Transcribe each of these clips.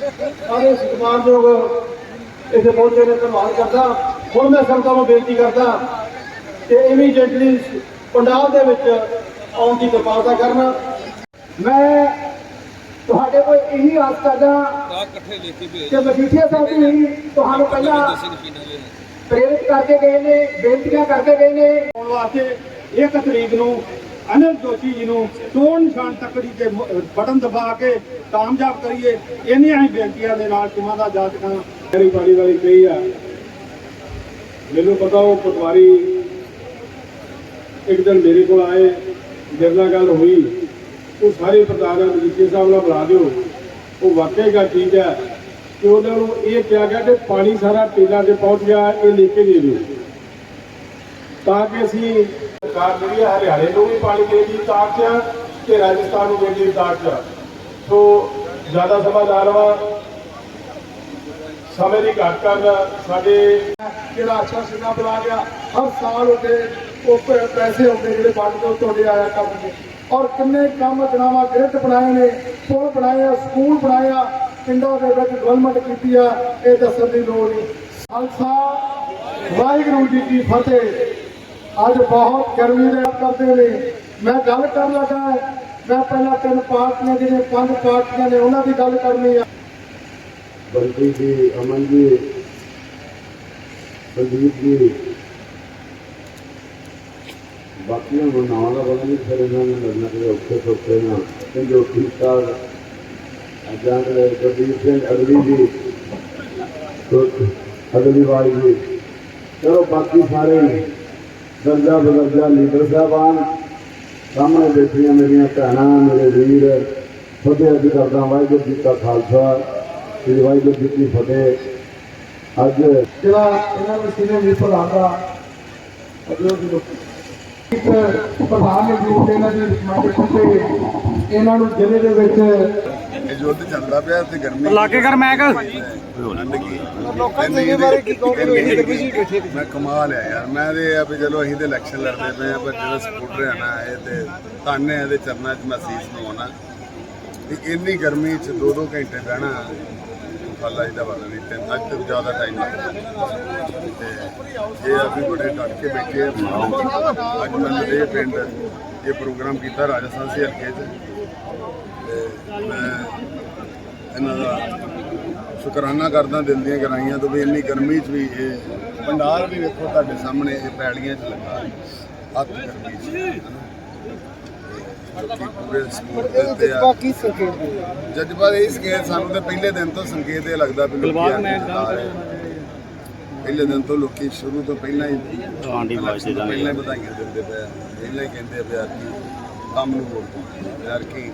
ਸਾਰੇ ਸਤਿਕਾਰਯੋਗ ਇੱਥੇ ਪਹੁੰਚੇ ਨੇ ਧੰਨਵਾਦ ਕਰਦਾ। ਹੁਣ ਮੈਂ ਸੰਗਤਾਂ ਨੂੰ ਬੇਨਤੀ ਕਰਦਾ ਕਿ ਇਮੀਡੀਏਟਲੀ ਪੰਡਾਲ ਦੇ ਵਿੱਚ ਆਉਣ ਦੀ ਕਿਰਪਾਲਤਾ ਕਰਨ। ਮੈਂ ਤੁਹਾਡੇ ਕੋਲ ਇਹੀ ਆਸ ਕਰਦਾ ਕਿ ਮਜੀਠੀਆ ਸਾਹਿਬ ਜੀ ਤੁਹਾਨੂੰ ਪਹਿਲਾਂ ਪ੍ਰੇਰਿਤ ਕਰਕੇ ਗਏ ਨੇ ਬੇਨਤੀਆਂ ਕਰਕੇ ਗਏ ਨੇ। ਆਉਣ ਵਾਸਤੇ ਇੱਕ ਤਰੀਕ ਨੂੰ ਅਨਿਲ ਜੋਸ਼ੀ ਜੀ ਨੂੰ ਚੋਣ ਨਿਸ਼ਾਨ ਤੱਕੜੀ ਤੇ ਮ- ਬਟਨ ਦਬਾ ਕੇ ਕਾਮਯਾਬ ਕਰੀਏ ਇੰਨੀਆਂ ਹੀ ਬੇਨਤੀਆਂ ਦੇ ਨਾਲ ਤੁਮਾਂ ਦਾ ਜਾਤਕਾਂ ਮੇਰੀ ਬਾੜੀ ਵਾਲੀ ਕਹੀ ਆ। ਮੈਨੂੰ ਪਤਾ ਉਹ ਪਟਵਾਰੀ ਇੱਕ ਦਿਨ ਮੇਰੇ ਕੋਲ ਆਏ, ਮੇਰੇ ਨਾਲ ਗੱਲ ਹੋਈ। ਉਹ ਸਾਰੇ ਪ੍ਰਧਾਨ ਮਜੀਠੀਆ ਸਾਹਿਬ ਨਾਲ ਬੁਲਾ ਦਿਓ। ਉਹ ਵਾਕਈ ਗੱਲ ਠੀਕ ਹੈ ਕਿ ਉਹਨਾਂ ਨੂੰ ਇਹ ਕਿਹਾ ਗਿਆ ਕਿ ਪਾਣੀ ਸਾਰਾ ਟੇਲਾਂ ਤੇ ਪਹੁੰਚ ਗਿਆ, ਇਹ ਲੈ ਕੇ ਦੇ ਦਿਓ। ਤਾਂ ਕਿ ਅਸੀਂ ਸਰਕਾਰ ਜਿਹੜੀ ਹੈ ਹਰਿਆਣੇ ਨੂੰ ਵੀ ਪਾਣੀ ਦੇਣ ਦੀ ਤਾਕ 'ਚ ਤੇ ਰਾਜਸਥਾਨ ਨੂੰ ਦੇਣ ਦੀ ਤਾਕ 'ਚ ਸੋ ਜ਼ਿਆਦਾ ਸਮਾਂ ਨਾ ਲਵਾਂ ਸਮੇਂ ਦੀ ਘਾਟ ਕਾਰਨ ਸਾਡੇ ਜਿਹੜਾ ਅੱਛਾ ਸਿੱਧਾ ਬੁਲਾ ਗਿਆ, ਹਰ ਸਾਲ ਉਹਦੇ ਉਹ ਪੈਸੇ ਹੁੰਦੇ ਜਿਹੜੇ ਬੰਦ ਤੋਂ ਤੁਹਾਡੇ ਆਇਆ ਕਰਦੇ ਔਰ ਕਿੰਨੇ ਕੰਮ ਜਨਾਵਾ ਗ੍ਰਿਡ ਬਣਾਏ ਨੇ, ਪੁਲ ਬਣਾਏ ਆ, ਸਕੂਲ ਬਣਾਇਆ ਪਿੰਡਾਂ ਦੇ ਵਿੱਚ ਡਿਵੈਲਪਮੈਂਟ ਕੀਤੀ ਆ, ਇਹ ਦੱਸਣ ਦੀ ਲੋੜ ਨਹੀਂ। ਖਾਲਸਾ, ਵਾਹਿਗੁਰੂ ਜੀ ਕੀ ਫਤਿਹ। ਅੱਜ ਬਹੁਤ ਗਰਮੀ ਦੇ ਕਰਦੇ ਨੇ। ਮੈਂ ਗੱਲ ਕਰਨ ਲੱਗਾ ਮੈਂ ਪਹਿਲਾਂ ਤਿੰਨ ਪਾਰਟੀਆਂ, ਜਿਹੜੇ ਪੰਜ ਪਾਰਟੀਆਂ ਨੇ, ਉਹਨਾਂ ਦੀ ਗੱਲ ਕਰਨੀ ਆ। ਬਲਦੀ ਜੀ, ਅਮਨ ਜੀ, ਸੰਦੀਪ ਜੀ, ਬਾਕੀਆਂ ਨੂੰ ਨਾਮ ਦਾ ਪਤਾ ਨਹੀਂ ਫਿਰ ਇਹਨਾਂ ਨੇ ਲੜਨਾ ਕਿ ਔਖੇ ਸੌਖੇ ਨਾ। ਤੇ ਜੋ ਠੀਕ ਅਜਾਨ ਗੁਰਦੀਪ ਸਿੰਘ ਅਗਲੀ ਜੀ ਅਗਲੀ ਵਾਰ ਜੀ। ਚਲੋ, ਬਾਕੀ ਸਾਰੇ ਦਰਜਾ ਬਦਰਜਾ ਲੀਡਰ ਸਾਹਿਬਾਨ, ਸਾਹਮਣੇ ਬੈਠੀਆਂ ਮੇਰੀਆਂ ਭੈਣਾਂ, ਮੇਰੇ ਵੀਰ ਫਤਿਹ ਅੱਜ ਕਰਦਾ ਵਾਹਿਗੁਰੂ ਜੀ ਕਾ ਖਾਲਸਾ, ਸ੍ਰੀ ਵਾਹਿਗੁਰੂ ਜੀ ਕੀ ਫਤਿਹ। ਅੱਜ ਜਿਹੜਾ ਇਹਨਾਂ ਨੂੰ ਸੀਨੀਅਰ ਵੀ ਪੜਾਉਂਦਾ ਅਗਲੇ ਦਿਨ ਇੱਕ ਪ੍ਰਧਾਨ ਨੇ ਗਰੁੱਪ ਇਹਨਾਂ ਦੀ ਰਿਕਮੈਂਡੇਸ਼ਨ ਇਹਨਾਂ ਨੂੰ ਜ਼ਿਲ੍ਹੇ ਦੇ ਵਿੱਚ ਯੁੱਧ ਚੱਲਦਾ ਪਿਆ ਤੇ ਗਰਮੀ ਲਾਗੇ ਕਰ ਮੈਂ ਕਰ ਲੋਕਾਂ ਦੇ ਬਾਰੇ ਕੀ ਕਹੋਗੇ? ਮੈਂ ਕਮਾਲ ਆ ਯਾਰ। ਮੈਂ ਤੇ ਇਹ ਆ ਵੀ ਚਲੋ ਅਸੀਂ ਤੇ ਇਲੈਕਸ਼ਨ ਲੜਦੇ ਪਏ ਆ ਪਰ ਜਿਹੜਾ ਸਪੋਰਟਰ ਹੈ ਨਾ ਇਹ ਤੇ ਧੰਨ ਹੈ ਇਹਦੇ ਚਰਨਾਂ 'ਚ ਮੈਂ ਸੀਸ ਨਵਾਉਣਾ ਵੀ ਇੰਨੀ ਗਰਮੀ 'ਚ ਦੋ ਦੋ ਘੰਟੇ ਬਹਿਣਾ ਫਾਲਾ ਜੀ ਦਾ ਵਾਲਾ ਨਹੀਂ ਤੇ ਅੱਜ ਤੋਂ ਜ਼ਿਆਦਾ ਟਾਈਮ ਤੇ ਇਹ ਆ ਵੀ ਬੜੇ ਡਟ ਕੇ ਬੈਠੇ ਆ। ਅੱਜ ਮੈਂ ਲੜੇ ਪਿੰਡ ਇਹ ਪ੍ਰੋਗਰਾਮ ਕੀਤਾ ਰਾਜਸਥਾਨ ਸੀ ਹਲਕੇ 'ਚ। ਤੇ ਮੈਂ ਇਹਨਾਂ ਦਾ ਸ਼ੁਕਰਾਨਾ ਕਰਦਾ ਦਿਲ ਦੀਆਂ ਗਰਾਈਆਂ ਤੋਂ ਵੀ ਇੰਨੀ ਗਰਮੀ 'ਚ ਵੀ ਇਹ ਭੰਡਾਰ ਵੀ ਵੇਖੋ ਤੁਹਾਡੇ ਸਾਹਮਣੇ ਇਹ ਪੈੜੀਆਂ 'ਚ ਲੱਗਾ। ਅੱਤ ਗਰਮੀ 'ਚ। ਲੋਕੀ ਪੂਰੇ ਸਪੋਰਟ ਦਿੰਦੇ ਆ। ਕੀ ਸੰਕੇਤ ਜਜ਼ਬਾ ਇਹ ਸੰਕੇਤ ਸਾਨੂੰ ਤੇ ਪਹਿਲੇ ਦਿਨ ਤੋਂ ਸੰਕੇਤ ਇਹ ਲੱਗਦਾ ਵੀ ਲੋਕੀ। ਪਹਿਲੇ ਦਿਨ ਤੋਂ ਲੋਕੀ ਸ਼ੁਰੂ ਤੋਂ ਪਹਿਲਾਂ ਹੀ ਆਂਡੀ ਵਾਜ ਦੇ ਪਹਿਲਾਂ ਹੀ ਵਧਾਈਆਂ ਦਿੰਦੇ ਪਏ ਆ। ਪਹਿਲਾਂ ਹੀ ਕਹਿੰਦੇ ਆ ਵੀ ਯਾਰ ਕੀ ਕੰਮ ਨੂੰ ਪਾਓ ਯਾਰ ਕੀ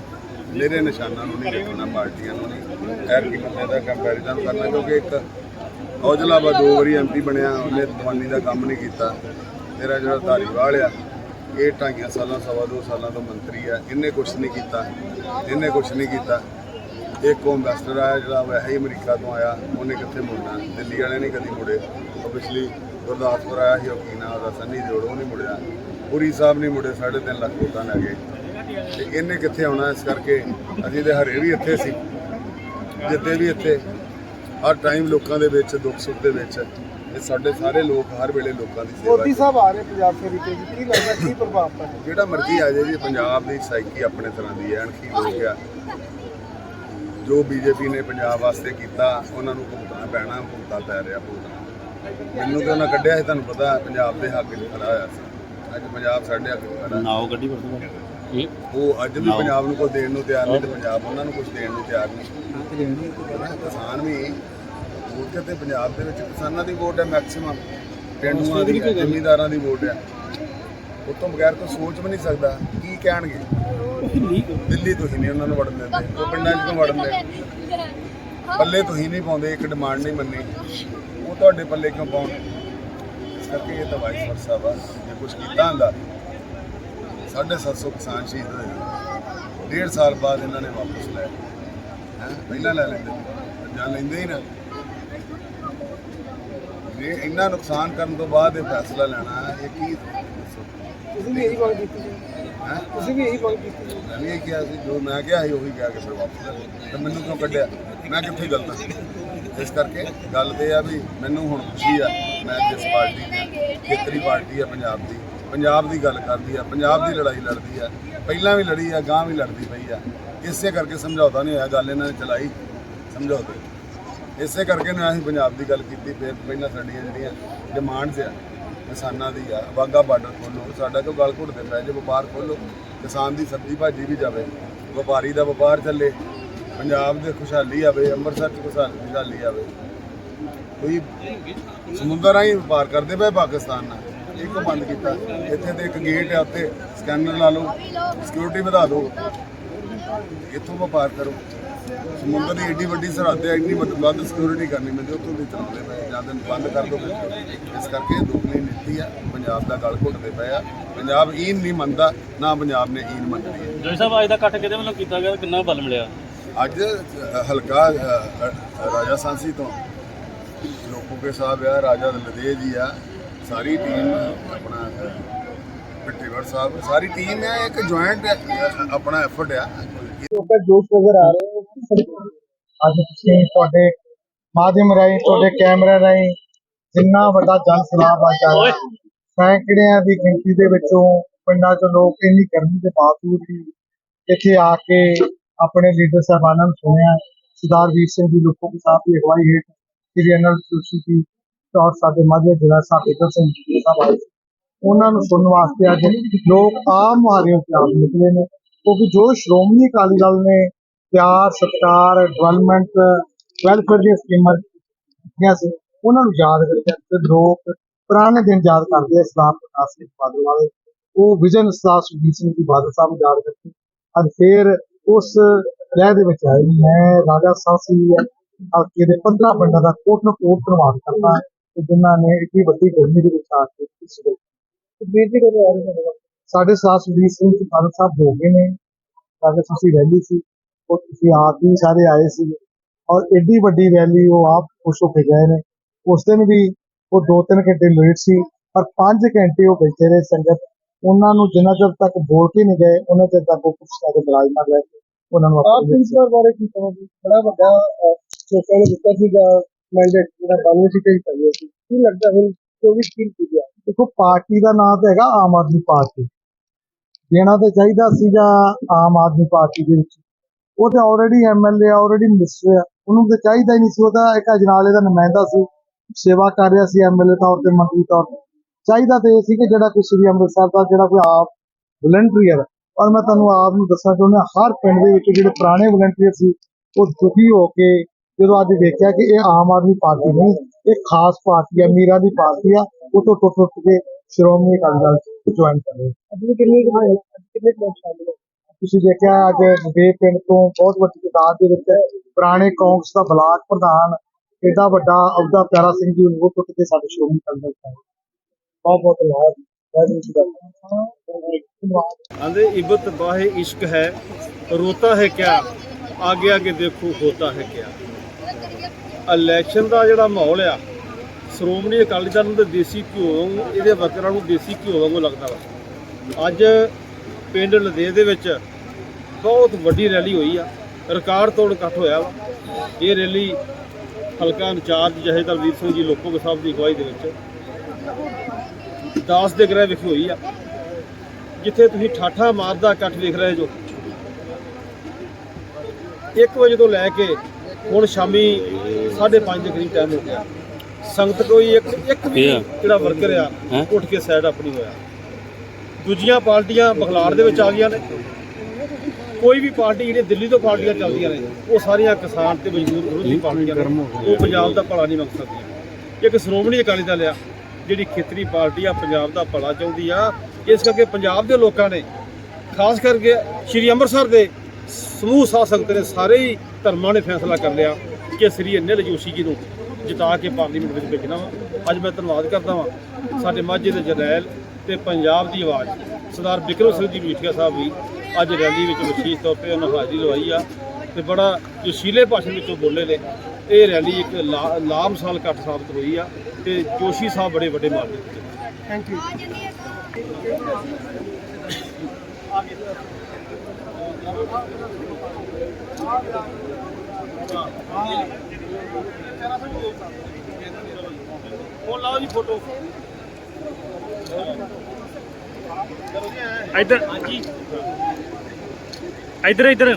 ਮੇਰੇ ਨਿਸ਼ਾਨਾਂ ਨੂੰ ਨਹੀਂ ਦੇਖਣਾ, ਪਾਰਟੀਆਂ ਨੂੰ ਨਹੀਂ। ਯਾਰ ਕੀ ਬੰਦੇ ਦਾ ਕੰਪੈਰੀਜ਼ਨ ਕਰਨਾ, ਕਿਉਂਕਿ ਇੱਕ ਔਜਲਾ ਵਾ, ਦੋ ਵਾਰੀ ਐਮਪੀ ਬਣਿਆ, ਉਹਨੇ ਦਵਾਨੀ ਦਾ ਕੰਮ ਨਹੀਂ ਕੀਤਾ। ਮੇਰਾ ਜਿਹੜਾ ਧਾਰੀਵਾਲ ਆ, ਇਹ ਢਾਈਆਂ ਸਾਲਾਂ, ਸਵਾ ਦੋ ਸਾਲਾਂ ਤੋਂ ਮੰਤਰੀ ਆ, ਇਹਨੇ ਕੁਝ ਨਹੀਂ ਕੀਤਾ, ਇਹਨੇ ਕੁਝ ਨਹੀਂ ਕੀਤਾ। ਇੱਕ ਉਹ ਇਨਵੈਸਟਰ ਆਇਆ, ਜਿਹੜਾ ਵੈਸੇ ਹੀ ਅਮਰੀਕਾ ਤੋਂ ਆਇਆ, ਉਹਨੇ ਕਿੱਥੇ ਮੁੜਨਾ? ਦਿੱਲੀ ਵਾਲੇ ਨਹੀਂ ਕਦੀ ਮੁੜੇ। ਉਹ ਪਿਛਲੀ ਗੁਰਦਾਸਪੁਰ ਆਇਆ ਸੀ, ਉਹ ਕੀ ਨਾਂ ਉਹਦਾ, ਸੰਨੀ ਦਿਓੜ ਉਹ ਨਹੀਂ ਮੁੜਿਆ। ਪੁਰੀ ਸਾਹਿਬ ਨਹੀਂ ਮੁੜੇ 3.5 ਲੱਖ ਵੋਟਾਂ ਲੈ ਗਏ ਤੇ ਇਹਨੇ ਕਿੱਥੇ ਆਉਣਾ ਇਸ ਕਰਕੇ? ਅਸੀਂ ਤੇ ਹਰੇ ਵੀ ਇੱਥੇ ਸੀ। ਜਿੱਤੇ ਵੀ ਇੱਥੇ। ਹਰ ਟਾਈਮ ਲੋਕਾਂ ਦੇ ਵਿੱਚ ਦੁੱਖ ਸੁੱਖ ਦੇ ਵਿੱਚ। ਇਹ ਸਾਡੇ ਸਾਰੇ ਲੋਕ ਹਰ ਵੇਲੇ ਲੋਕਾਂ ਦੀ ਸੇਵਾ ਮੋਦੀ ਸਾਹਿਬ ਆ ਰਹੇ ਪੰਜਾਬ ਫੇਰੀ ਤੇ। ਜੀ ਕੀ ਲੱਗਦਾ ਕੀ ਪ੍ਰਭਾਵ ਪੈਣਾ ਜਿਹੜਾ ਮਰਜ਼ੀ ਆ ਜਾਏ ਜੀ ਪੰਜਾਬ ਦੀ ਸਾਈਕੀ ਆਪਣੇ ਤਰ੍ਹਾਂ ਦੀ ਹੈ ਅਣਖੀ ਲੋਕ ਆ ਜੋ ਬੀਜੇਪੀ ਨੇ ਪੰਜਾਬ ਵਾਸਤੇ ਕੀਤਾ ਉਹਨਾਂ ਨੂੰ ਭੁਗਤਣਾ ਪੈਣਾ ਭੁਗਤਾ ਪੈ ਰਿਹਾ ਭੁਗਤਣਾ। ਮੈਨੂੰ ਤਾਂ ਉਹਨਾਂ ਕੱਢਿਆ ਸੀ ਤੁਹਾਨੂੰ ਪਤਾ ਪੰਜਾਬ ਦੇ ਹੱਕ 'ਚ ਖੜਾ ਹੋਇਆ ਸੀ। ਅੱਜ ਪੰਜਾਬ ਸਾਡੇ ਹੱਕ 'ਚ ਖੜਾ। ਨਾਓ ਗੱਡੀ ਵਰਤੋਂ ਉਹ ਅੱਜ ਵੀ ਪੰਜਾਬ ਨੂੰ ਕੋਈ ਦੇਣ ਨੂੰ ਤਿਆਰ ਨਹੀਂ ਤੇ ਪੰਜਾਬ ਉਹਨਾਂ ਨੂੰ ਕੁਝ ਦੇਣ ਨੂੰ ਤਿਆਰ ਨਹੀਂ ਕਿਸਾਨ ਵੀ ਵੋਟ ਤੇ ਪੰਜਾਬ ਦੇ ਵਿੱਚ ਕਿਸਾਨਾਂ ਦੀ ਵੋਟ ਹੈ ਮੈਕਸਿਮਮ ਪਿੰਡੂਆਂ ਦੀ ਜ਼ਿਮੀਂਦਾਰਾਂ ਦੀ ਵੋਟ ਹੈ। ਉਹ ਤੋਂ ਬਗੈਰ ਕੋਈ ਸੋਚ ਵੀ ਨਹੀਂ ਸਕਦਾ ਕੀ ਕਹਿਣਗੇ। ਦਿੱਲੀ ਤੋਂ। ਹੀ ਨਹੀਂ ਉਹਨਾਂ ਨੂੰ ਵੜਨ ਦਿੰਦੇ। ਉਹ ਪਿੰਡਾਂ 'ਚ ਵੜਨ ਦੇ ਪੱਲੇ ਤੁਸੀਂ ਨਹੀਂ ਪਾਉਂਦੇ ਇੱਕ ਡਿਮਾਂਡ ਨਹੀਂ ਮੰਨੀ। ਉਹ ਤੁਹਾਡੇ ਪੱਲੇ ਕਿਉਂ ਪਾਉਣ? ਇਸ ਕਰਕੇ ਇਹ ਤਾਂ ਵਾਈਸ ਵਰਸਾ ਵਾ। ਜੇ ਕੁਝ ਕੀਤਾ ਹੁੰਦਾ 750 ਕਿਸਾਨ ਸ਼ਹੀਦ ਹੋਏ ਡੇਢ ਸਾਲ ਬਾਅਦ ਇਹਨਾਂ ਨੇ ਵਾਪਸ ਲੈ ਹੈ? ਪਹਿਲਾਂ ਲੈ ਲੈਂਦੇ ਜਾਂ ਲੈਂਦੇ ਹੀ ਨਾ। ਇਹ ਇੰਨਾ ਨੁਕਸਾਨ ਕਰਨ ਤੋਂ ਬਾਅਦ ਇਹ ਫੈਸਲਾ ਲੈਣਾ ਇਹ ਕੀ ਤੁਸੀਂ ਵੀ ਇਹੀ ਮੰਗ ਕੀਤੀ ਹੈਂ? ਤੁਸੀਂ ਵੀ ਇਹੀ ਮੰਗ ਕੀਤੀ ਮੈਂ ਵੀ ਇਹ ਕਿਹਾ ਸੀ ਜੋ ਮੈਂ ਕਿਹਾ ਸੀ ਉਹੀ ਕਿਹਾ ਕਿ ਫਿਰ ਵਾਪਸ ਲੈ। ਤੇ ਮੈਨੂੰ ਕਿਉਂ ਕੱਢਿਆ? ਮੈਂ ਕਿੱਥੇ ਗਲਤ ਹਾਂ? ਇਸ ਕਰਕੇ ਗੱਲ ਤੇ ਆ ਵੀ ਮੈਨੂੰ ਹੁਣ ਖੁਸ਼ੀ ਆ ਮੈਂ ਜਿਸ ਪਾਰਟੀ ਦੀ ਖੇਤਰੀ ਪਾਰਟੀ ਆ ਪੰਜਾਬ ਦੀ ਪੰਜਾਬ ਦੀ ਗੱਲ ਕਰਦੀ ਆ, ਪੰਜਾਬ ਦੀ ਲੜਾਈ ਲੜਦੀ ਆ, ਪਹਿਲਾਂ ਵੀ ਲੜੀ ਆ ਗਾਂ ਵੀ ਲੜਦੀ ਪਈ ਆ। ਇਸੇ ਕਰਕੇ ਸਮਝੌਤਾ ਨਹੀਂ ਹੋਇਆ, ਗੱਲ ਇਹਨਾਂ ਨੇ ਚਲਾਈ, ਸਮਝੌਤੇ। ਇਸੇ ਕਰਕੇ ਨਾ ਅਸੀਂ ਪੰਜਾਬ ਦੀ ਗੱਲ ਕੀਤੀ, ਫਿਰ ਪਹਿਲਾਂ ਸਾਡੀਆਂ ਜਿਹੜੀਆਂ ਡਿਮਾਂਡਸ ਆ, ਕਿਸਾਨਾਂ ਦੀ ਆ ਵਾਗਾ ਬਾਰਡਰ ਖੋਲੋ ਸਾਡਾ ਕਿਉਂ ਗਲ ਘੁੱਟਦੇ ਪੈ ਜੇ ਵਪਾਰ ਖੋਲੋ ਕਿਸਾਨ ਦੀ ਸਬਜ਼ੀ ਭਾਜੀ ਵੀ ਜਾਵੇ, ਵਪਾਰੀ ਦਾ ਵਪਾਰ ਚੱਲੇ, ਪੰਜਾਬ ਦੇ ਖੁਸ਼ਹਾਲੀ ਆਵੇ, ਅੰਮ੍ਰਿਤਸਰ ਚ ਖੁਸ਼ਹਾਲੀ ਖੁਸ਼ਹਾਲੀ ਆਵੇ। ਕੋਈ ਸਮੁੰਦਰ ਰਾਹੀਂ ਵਪਾਰ ਕਰਦੇ ਪਏ ਪਾਕਿਸਤਾਨ ਨਾਲ? ਇਹ ਕਿਉਂ ਬੰਦ ਕੀਤਾ। ਇੱਥੇ ਤੇ ਇੱਕ ਗੇਟ ਹੈ ਉੱਥੇ। ਸਕੈਨਰ ਲਾ ਲਓ ਸਿਕਿਉਰਿਟੀ ਵਧਾ ਦਿਓ। ਇੱਥੋਂ ਵਪਾਰ ਕਰੋ। ਸਮੁੰਦਰ ਦੀ ਏਡੀ ਵੱਡੀ ਸਰਹੱਦ ਹੈ ਇੰਨੀ ਵੱਧ ਸਿਕਿਉਰਿਟੀ ਕਰਨੀ ਪੈਂਦੀ ਉੱਥੋਂ ਦੀ ਚਲਾਉਂਦੇ ਪਏ ਜਾਂ ਦਿਨ ਬੰਦ ਕਰ ਦੋ ਇਸ ਕਰਕੇ ਦੁਗਣੀ ਨੀਤੀ ਆ ਪੰਜਾਬ ਦਾ ਗਲ ਘੁੱਟਦੇ ਪਏ ਆ। ਪੰਜਾਬ ਈਨ ਨਹੀਂ ਮੰਨਦਾ ਨਾ ਪੰਜਾਬ ਨੇ ਈਨ ਮੰਨਣੀ। ਹੈ ਜੋਈ ਸਾਹਿਬ ਅੱਜ ਦਾ ਇਕੱਠ ਕਿਹਦੇ ਵੱਲੋਂ ਕੀਤਾ ਗਿਆ ਕਿੰਨਾ ਬਲ ਮਿਲਿਆ? ਅੱਜ ਹਲਕਾ ਰਾਜਾ ਸਾਂਸੀ ਤੋਂ। ਲੋਕੋਕੇ ਸਾਹਿਬ ਆ ਰਾਜਾ ਲਦੇ ਜੀ ਆ। ਸਾਰੀ ਟੀਮ ਆਪਣਾ ਪਿੱਟੇਵਰ ਸਾਹਿਬ, ਸਾਰੀ ਟੀਮ ਹੈ, ਇੱਕ ਜੁਆਇੰਟ ਆਪਣਾ ਐਫਰਟ ਆ ਉੱਪਰ ਜੋਸ਼ ਨਜ਼ਰ ਆ ਰਹੇ ਅੱਜ ਤੁਸੀਂ ਤੁਹਾਡੇ ਮਾਧਿਅਮ ਰਾਹੀਂ, ਤੁਹਾਡੇ ਕੈਮਰੇ ਰਾਹੀਂ ਜਿੰਨਾ ਵੱਡਾ ਜਨ ਸਲਾਹ ਅੱਜ ਆਇਆ ਸੈਂਕੜਿਆਂ ਦੀ ਗਿਣਤੀ ਦੇ ਵਿੱਚੋਂ ਪਿੰਡਾਂ ਚੋਂ ਲੋਕ ਇੰਨੀ ਗਰਮੀ ਦੇ ਬਾਵਜੂਦ ਵੀ ਇੱਥੇ ਆ ਕੇ ਆਪਣੇ ਲੀਡਰ ਸਾਹਿਬਾਨਾਂ ਨੂੰ ਸੁਣਿਆ, ਸਰਦਾਰ ਵੀਰ ਸਿੰਘ ਜੀ ਲੋਕੋ ਸਾਹਿਬ ਦੀ ਅਗਵਾਈ ਹੇਠ ਸ੍ਰੀ ਅਨੰਦ ਜੋਸ਼ੀ ਜੀ ਔਰ ਸਾਡੇ ਮਾਝੇ ਜਿਹੜਾ ਸਾਹਿਬ ਸਿੰਘ ਜੀ ਸਾਹਿਬ ਆਏ ਉਹਨਾਂ ਨੂੰ ਸੁਣਨ ਵਾਸਤੇ ਅੱਜ ਲੋਕ ਆਮ ਮੁਹਾਰਿਓਂ ਤੇ ਨਿਕਲੇ ਨੇ। ਕਿਉਂਕਿ ਜੋ ਸ਼੍ਰੋਮਣੀ ਅਕਾਲੀ ਦਲ ਨੇ ਪਿਆਰ, ਸਤਿਕਾਰ ਡਿਵੈਲਪਮੈਂਟ ਵੈਲਫੇਅਰ ਦੀਆਂ ਸਕੀਮਾਂ ਕੀਤੀਆਂ ਸੀ, ਉਹਨਾਂ ਨੂੰ ਯਾਦ ਕਰਕੇ ਤੇ ਲੋਕ ਪੁਰਾਣੇ ਦਿਨ ਯਾਦ ਕਰਦੇ ਆ ਇਸਲਾਮ ਪ੍ਰਕਾਸ਼ ਸਿੰਘ ਬਾਦਲ ਵਾਲੇ। ਉਹ ਵਿਜਨ ਸਲਾਹ ਸੁਖਬੀਰ ਸਿੰਘ ਜੀ ਬਾਦਲ ਸਾਹਿਬ ਨੂੰ ਯਾਦ ਕਰਕੇ ਅੱਜ ਫੇਰ ਉਸ ਲਹਿ ਦੇ ਵਿੱਚ ਆਏ ਮੈਂ ਰਾਜਾ ਸਾਸੀ ਹਲਕੇ ਦੇ 15 ਪਿੰਡਾਂ ਦਾ ਕੋਟ ਨੂੰ ਕੋਟ ਧੰਨਵਾਦ ਕਰਦਾ ਹਾਂ ਜਿਨ੍ਹਾਂ ਨੇ ਇੱਡੀ ਵੱਡੀ ਗਰਮੀ ਦੇ ਵਿੱਚ ਆ ਕੇ ਇਸ ਵੇਲੇ ਸੁਖਬੀਰ ਜੀ ਕਦੋਂ ਆ ਰਹੇ ਨੇ, ਸਾਡੇ ਸਾਹ ਸੁਖਬੀਰ ਸਿੰਘ ਜੀ ਬਾਦਲ ਸਾਹਿਬ ਹੋ ਗਏ ਨੇ, ਸਾਡੇ ਤੁਸੀਂ ਰੈਲੀ ਸੀ, ਉਹ ਤੁਸੀਂ ਆਪ ਵੀ ਸਾਰੇ ਆਏ ਸੀ ਔਰ ਐਡੀ ਵੱਡੀ ਰੈਲੀ ਉਹ ਆਪ ਖੁਸ਼ ਹੋ ਕੇ ਗਏ ਨੇ। ਉਸ ਦਿਨ ਵੀ ਉਹ 2-3 ਘੰਟੇ ਲੇਟ ਸੀ, ਪਰ 5 ਘੰਟੇ ਉਹ ਬੈਠੇ ਰਹੇ ਸੰਗਤ। ਉਹਨਾਂ ਨੂੰ ਜਿੰਨਾ ਚਿਰ ਤੱਕ ਬੋਲ ਕੇ ਨਹੀਂ ਗਏ, ਉਹਨਾਂ ਚਿਰ ਤੱਕ ਉਹ ਕੁਝ ਸਾਡੇ ਬਰਾਜਮਾਨ ਰਹੇ ਉਹਨਾਂ ਨੂੰ ਆਪ ਬਾਰੇ ਕੀ ਕਹੋਗੇ? ਬੜਾ ਵੱਡਾ ਲੋਕਾਂ ਦਿੱਤਾ ਸੀਗਾ। ਮੈਂਡੇਟ ਜਿਹੜਾ ਬਾਨੂ ਸੀ ਤੇ ਪਾਈ ਸੀ। ਕੀ ਲੱਗਦਾ ਹੁਣ ਜੋ ਵੀ ਫੀਲ ਦੇਖੋ, ਪਾਰਟੀ ਦਾ ਨਾਮ ਤਾਂ ਹੈਗਾ ਆਮ ਆਦਮੀ ਪਾਰਟੀ। ਦੇਣਾ ਤੇ ਚਾਹੀਦਾ ਸੀਗਾ ਆਮ ਆਦਮੀ ਪਾਰਟੀ ਦੇ ਵਿੱਚ। ਉਹ ਤੇ ਆਲਰੇਡੀ ਐਮਐਲਏ ਆਲਰੇਡੀ ਮਿਨਿਸਟਰ ਆ ਉਹਨੂੰ ਤੇ ਚਾਹੀਦਾ ਹੀ ਨਹੀਂ ਸੀ। ਉਹ ਤਾਂ ਇੱਕ ਅਜਨਾਲੇ ਦਾ ਨੁਮਾਇੰਦਾ ਸੀ। ਸੇਵਾ ਕਰ ਰਿਹਾ ਸੀ ਐਮਐਲਏ ਤੌਰ ਤੇ, ਮੰਤਰੀ ਤੌਰ ਤੇ। ਚਾਹੀਦਾ ਤੇ ਇਹ ਸੀ ਕਿ ਜਿਹੜਾ ਕੋਈ ਸ੍ਰੀ ਅੰਮ੍ਰਿਤਸਰ ਦਾ, ਜਿਹੜਾ ਕੋਈ ਆਪ ਵਲੰਟੀਅਰ ਔਰ ਮੈਂ ਤੁਹਾਨੂੰ ਆਪ ਨੂੰ ਦੱਸਣਾ ਚਾਹੁੰਦਾ, ਹਰ ਪਿੰਡ ਦੇ ਵਿੱਚ ਜਿਹੜੇ ਪੁਰਾਣੇ ਵਲੰਟੀਅਰ ਸੀ, ਉਹ ਦੁਖੀ ਹੋ ਕੇ ਜਦੋਂ ਅੱਜ ਦੇਖਿਆ ਕਿ ਇਹ ਆਮ ਆਦਮੀ ਪਾਰਟੀ ਨਹੀਂ ਇਹ ਖਾਸ ਪਾਰਟੀ ਹੈ ਅਮੀਰਾਂ ਦੀ ਪਾਰਟੀ ਆ ਉਹ ਤੋਂ ਟੁੱਟ ਟੁੱਟ ਕੇ ਸ਼੍ਰੋਮਣੀ ਅਕਾਲੀ ਦਲ ਜੁਆਇਨ ਕਰ ਰਹੇ ਅੱਜ ਵੀ ਕਿੰਨੇ ਕੁ ਹੋਏ ਕਿੰਨੇ ਕੁ ਲੋਕ ਸ਼ਾਮਿਲ ਹੋਏ ਤੁਸੀਂ ਦੇਖਿਆ ਅੱਜ ਦੇ ਪਿੰਡ ਤੋਂ ਬਹੁਤ ਵੱਡੀ ਤਾਦਾਦ ਦੇ ਵਿੱਚ ਪੁਰਾਣੇ ਕਾਂਗਰਸ ਦਾ ਬਲਾਕ ਪ੍ਰਧਾਨ ਏਡਾ ਵੱਡਾ ਅਹੁਦਾ ਪਿਆਰਾ ਸਿੰਘ ਜੀ ਨੂੰ ਟੁੱਟ ਕੇ ਸਾਡੇ ਸ਼੍ਰੋਮਣੀ ਅਕਾਲੀ ਦਲ ਚ ਆਏ। ਬਹੁਤ ਬਹੁਤ ਧੰਨਵਾਦ ਵਾਹਿਗੁਰੂ ਜੀ ਦਾ ਖਾਲਸਾ आंधे इबत बाहे इश्क है रोता है क्या आगे आगे देखो होता है क्या ਇਲੈਕਸ਼ਨ ਦਾ ਜਿਹੜਾ ਮਾਹੌਲ ਆ, ਸ਼੍ਰੋਮਣੀ ਅਕਾਲੀ ਦਲ ਨੂੰ ਤੇ ਦੇਸੀ ਘਿਓ, ਇਹਦੇ ਵਰਕਰਾਂ ਨੂੰ ਦੇਸੀ ਘਿਓ ਵਾਂਗੂ ਲੱਗਦਾ ਵਾ। ਅੱਜ ਪਿੰਡ ਲਦੇ ਦੇ ਵਿੱਚ ਬਹੁਤ ਵੱਡੀ ਰੈਲੀ ਹੋਈ ਆ, ਰਿਕਾਰਡ ਤੋੜ ਇਕੱਠ ਹੋਇਆ ਵਾ। ਇਹ ਰੈਲੀ ਹਲਕਾ ਇੰਚਾਰਜ ਜਹੇਦਾਰ ਵੀਰ ਸਿੰਘ ਜੀ, ਲੋਕੋ ਸਾਹਿਬ ਦੀ ਅਗਵਾਈ ਦੇ ਵਿੱਚ ਦਾਸ ਦੇ ਗ੍ਰਹਿ ਵਿਖੇ ਹੋਈ ਆ। ਜਿੱਥੇ ਤੁਸੀਂ ਠਾਠਾ ਮਾਰਦਾ ਇਕੱਠ ਵੇਖ ਰਹੇ ਜੋ। 1 ਵਜੇ ਤੋਂ ਲੈ ਕੇ ਹੁਣ ਸ਼ਾਮੀ 5:30 ਦੇ ਕਰੀਬ ਟਾਈਮ ਹੋ ਗਿਆ। ਸੰਗਤ ਕੋਈ ਇੱਕ ਇੱਕ ਵੀ। ਜਿਹੜਾ ਵਰਕਰ ਆ? ਉੱਠ ਕੇ ਸਾਈਡ ਆਪਣੀ ਹੋਇਆ। ਦੂਜੀਆਂ ਪਾਰਟੀਆਂ ਬਖਲਾੜ ਦੇ ਵਿੱਚ ਆ ਗਈਆਂ ਨੇ। ਕੋਈ ਵੀ ਪਾਰਟੀ ਜਿਹੜੀ ਦਿੱਲੀ ਤੋਂ ਪਾਰਟੀਆਂ ਚੱਲਦੀਆਂ ਨੇ ਉਹ ਸਾਰੀਆਂ ਕਿਸਾਨ ਤੇ ਮਜ਼ਦੂਰ ਵਿਰੋਧੀ ਪਾਰਟੀਆਂ ਨੇ। ਉਹ ਪੰਜਾਬ ਦਾ ਭਲਾ ਨਹੀਂ ਮੰਗ ਸਕਦੀਆਂ। ਇੱਕ ਸ਼੍ਰੋਮਣੀ ਅਕਾਲੀ ਦਲ ਆ ਜਿਹੜੀ ਖੇਤਰੀ ਪਾਰਟੀ ਆ ਪੰਜਾਬ ਦਾ ਭਲਾ ਚਾਹੁੰਦੀ ਆ। ਇਸ ਕਰਕੇ ਪੰਜਾਬ ਦੇ ਲੋਕਾਂ ਨੇ ਖਾਸ ਕਰਕੇ ਸ਼੍ਰੀ ਅੰਮ੍ਰਿਤਸਰ ਦੇ ਸਮੂਹ ਸਾਧ ਸੰਗਤ ਨੇ ਸਾਰੇ ਹੀ ਧਰਮਾਂ ਨੇ ਫੈਸਲਾ ਕਰ ਲਿਆ ਕਿ ਸ਼੍ਰੀ ਅਨਿਲ ਜੋਸ਼ੀ ਜੀ ਨੂੰ ਜਿਤਾ ਕੇ ਪਾਰਲੀਮੈਂਟ ਵਿੱਚ ਭੇਜਣਾ ਵਾ। ਅੱਜ ਮੈਂ ਧੰਨਵਾਦ ਕਰਦਾ ਵਾਂ ਸਾਡੇ ਮਾਝੇ ਦੇ ਜਰਨੈਲ ਤੇ ਪੰਜਾਬ ਦੀ ਆਵਾਜ਼, ਸਰਦਾਰ ਬਿਕਰਮ ਸਿੰਘ ਜੀ ਮੀਠੀਆ ਸਾਹਿਬ ਵੀ ਅੱਜ ਰੈਲੀ ਵਿੱਚ ਵਿਸ਼ੇਸ਼ ਤੌਰ ਤੇ ਉਹਨਾਂ ਹਾਜ਼ਰੀ ਲਵਾਈ ਆ ਤੇ ਬੜਾ ਜੋਸ਼ੀਲੇ ਭਾਸ਼ਣ ਵਿੱਚੋਂ ਬੋਲੇ ਨੇ। ਇਹ ਰੈਲੀ ਇੱਕ ਲਾ- ਲਾਮਸਾਲ ਘੱਟ ਸਾਬਤ ਹੋਈ ਆ ਤੇ ਜੋਸ਼ੀ ਸਾਹਿਬ ਬੜੇ ਵੱਡੇ ਮਾਰ ਥੈਂਕ ਯੂ ਹੁਣ ਲਾਓ ਜੀ ਫੋਟੋ ਇੱਧਰ ਹਾਂਜੀ ਇੱਧਰ ਇੱਧਰ।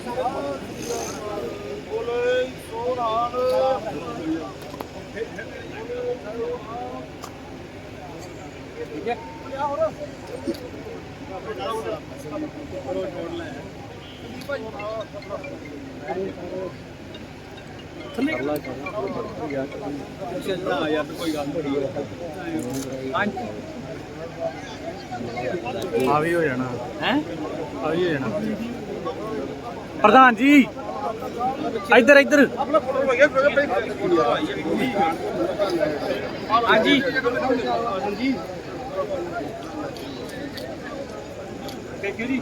ਆ ਵੀ ਹੋ ਜਾਣਾ। ਹੈ? ਆ ਵੀ ਹੋ ਜਾਣਾ। ਪ੍ਰਧਾਨ ਜੀ ਇੱਧਰ ਇੱਧਰ। ਹਾਂਜੀ। ਥੈਂਕ ਯੂ ਜੀ।